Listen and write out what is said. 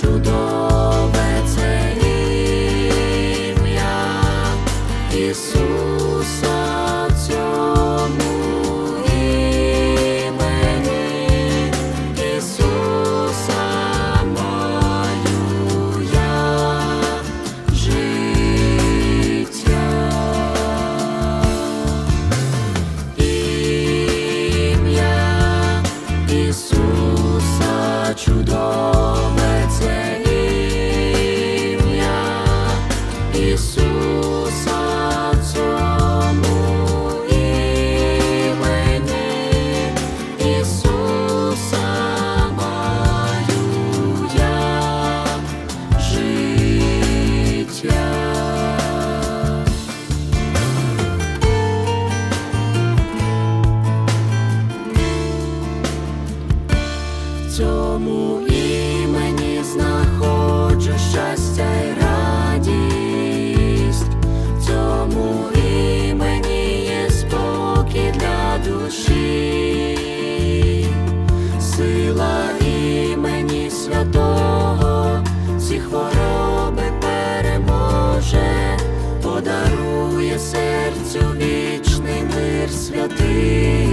чудове це ім'я Ісуса цьому імені, Ісуса маю я життя, ім'я Ісуса. Ісус. дарує серцю вічний мир святий.